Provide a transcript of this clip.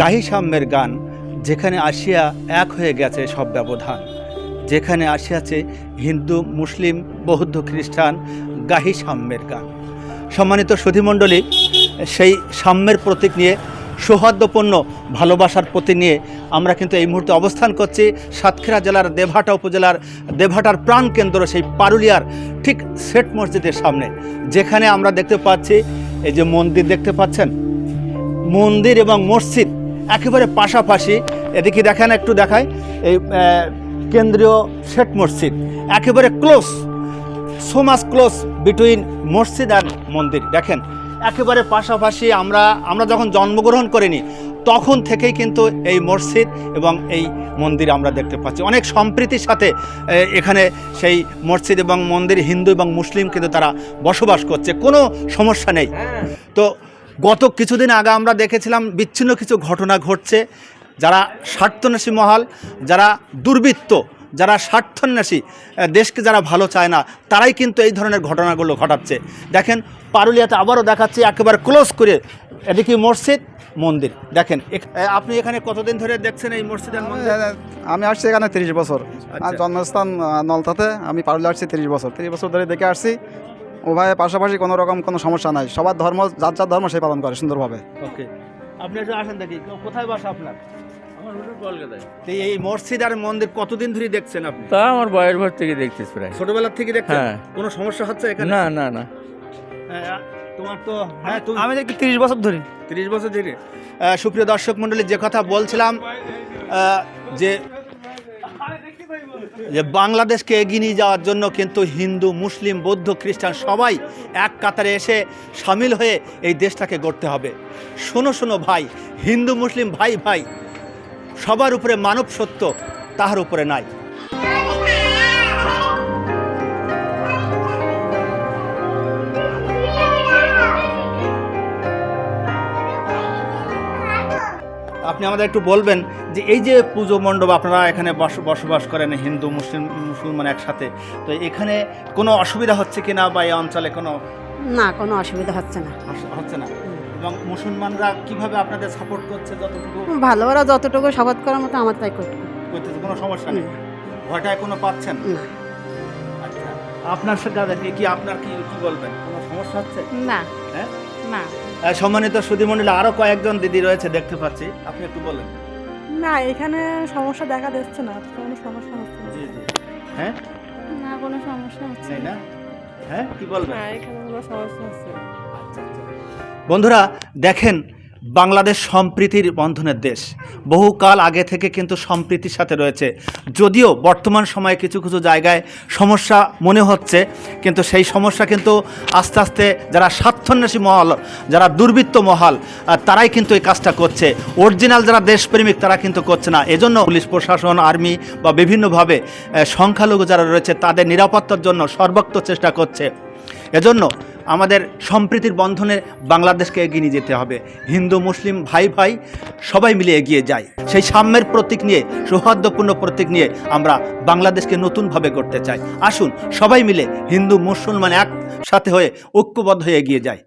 গাহি সাম্যের গান, যেখানে আসিয়া এক হয়ে গেছে সব ব্যবধান। যেখানে আসিয়াছে হিন্দু, মুসলিম, বৌদ্ধ, খ্রিস্টান, গাহি সাম্যের গান। সম্মানিত সুধীমণ্ডলী, সেই সাম্যের প্রতীক নিয়ে, সৌহার্দ্যপূর্ণ ভালোবাসার প্রতি নিয়ে আমরা কিন্তু এই মুহূর্তে অবস্থান করছি সাতক্ষীরা জেলার দেভাটা উপজেলার দেবহাটার প্রাণকেন্দ্র সেই পারুলিয়ার ঠিক সেট মসজিদের সামনে, যেখানে আমরা দেখতে পাচ্ছি এই যে মন্দির দেখতে পাচ্ছেন? মন্দির এবং মসজিদ একেবারে পাশাপাশি এদিকে দেখেন একটু দেখায় এই কেন্দ্রীয় শেঠ মসজিদ একেবারে close so much close between মসজিদ আর মন্দির দেখেন একেবারে পাশাপাশি আমরা আমরা যখন জন্মগ্রহণ করিনি তখন থেকেই কিন্তু এই মসজিদ এবং এই মন্দির আমরা দেখতে পাচ্ছি। অনেক সম্প্রীতির সাথে এখানে সেই মসজিদ এবং মন্দির হিন্দু এবং মুসলিম কিন্তু তারা বসবাস করছে কোনো সমস্যা নেই। তো গত কিছুদিন আগে আমরা দেখেছিলাম বিচ্ছিন্ন কিছু ঘটনা ঘটছে। যারা স্বার্থন্বেষী মহল যারা দুর্বৃত্ত যারা স্বার্থন্বেষী আহ, দেশকে যারা ভালো চায় না তারাই কিন্তু এই ধরনের ঘটনাগুলো ঘটাচ্ছে। দেখেন পারুলিয়াতে আবারও দেখাচ্ছে একেবারে ক্লোজ করে এদিকে মসজিদ মন্দির। দেখেন আপনি এখানে কতদিন ধরে দেখছেন এই মসজিদ আর মন্দির? আমি আসছি এখানে তিরিশ বছর। আচ্ছা। জন্মস্থান নলতাতে। আমি পারলে আসছি তিরিশ বছর। তিরিশ বছর ধরে দেখে আসছি। উভয়ে পাশাপাশি কোনো রকম কোনো সমস্যা নাই। সবার ধর্ম যার যার ধর্ম সে পালন করে সুন্দরভাবে। ওকে। আপনি একটু আসেন দেখি কোথায় বাসা আপনার? এই মসজিদ আর মন্দির কতদিন ধরে দেখছেন আপনি? তা আমার বয়স ভর থেকে দেখছিস প্রায়। ছোটবেলা থেকে দেখছেন? হ্যাঁ। কোনো সমস্যা হচ্ছে এখানে? না না না। হ্যাঁ, তোমার তো হ্যাঁ তুমি আমি দেখি তিরিশ বছর ধরে। তিরিশ বছর ধরে। সুপ্রিয় দর্শক মণ্ডলী যে কথা বলছিলাম যে যে বাংলাদেশকে এগিয়ে নিয়ে যাওয়ার জন্য কিন্তু হিন্দু, মুসলিম, বৌদ্ধ, খ্রিস্টান সবাই এক কাতারে এসে সামিল হয়ে এই দেশটাকে গড়তে হবে। শোনো শোনো ভাই, হিন্দু, মুসলিম ভাই ভাই, সবার উপরে মানব সত্য তাহার উপরে নাই। আপনি আমাদের একটু বলবেন যে এই যে পুজো মণ্ডপ আপনারা এখানে বস- বসবাস করেন হিন্দু মুসলিম মুসলমান একসাথে তো এখানে কোনো অসুবিধা হচ্ছে কি না বা এই অঞ্চলে কোনো? না কোনো অসুবিধা হচ্ছে না। হচ্ছে না। এবং মুসলমানরা কীভাবে আপনাদের সাপোর্ট করছে যতটুকু? ভালো ওরা যতটুকু শপথ করার মতো আমার তাই করতে করতেছে কোনো সমস্যা নেই? ভয়টায় কোনো পাচ্ছেন? না। আচ্ছা আপনার সাথে কি আপনার কি কি বলবেন? কোনো সমস্যা হচ্ছে? না। হ্যাঁ? না। সম্মানিত সুধীমণ্ডলী আরও কয়েকজন দিদি রয়েছে দেখতে পাচ্ছি। আপনি একটু বলেন। না এখানে সমস্যা দেখা দিচ্ছে না কোনো সমস্যা হচ্ছে না। জি জি। হ্যাঁ? না কোনো সমস্যা হচ্ছে না। হ্যাঁ কি বলবেন? না এখানে কোনো সমস্যা হচ্ছে না। বন্ধুরা দেখেন বাংলাদেশ সম্প্রীতির বন্ধনের দেশ। বহুকাল আগে থেকে কিন্তু সম্প্রীতির সাথে রয়েছে। যদিও বর্তমান সময়ে কিছু কিছু জায়গায় সমস্যা মনে হচ্ছে, কিন্তু সেই সমস্যা কিন্তু আস্তে আস্তে যারা স্বার্থন্বেষী মহল, যারা দুর্বৃত্ত মহল তারাই কিন্তু এই কাজটা করছে। অরিজিনাল যারা দেশপ্রেমিক, তারা কিন্তু করছে না। এজন্য পুলিশ প্রশাসন, আর্মি বা বিভিন্নভাবে সংখ্যালঘু যারা রয়েছে, তাদের নিরাপত্তার জন্য সর্বাত্ম চেষ্টা করছে। এজন্য আমাদের সম্প্রীতির বন্ধনে বাংলাদেশকে এগিয়ে নিয়ে যেতে হবে। হিন্দু, মুসলিম, ভাই ভাই, সবাই মিলে এগিয়ে যায় সেই সাম্যের প্রতীক নিয়ে, সৌহার্দ্যপূর্ণ প্রতীক নিয়ে আমরা বাংলাদেশকে নতুনভাবে করতে চাই। আসুন সবাই মিলে হিন্দু, মুসলমান একসাথে হয়ে ঐক্যবদ্ধ হয়ে এগিয়ে যায়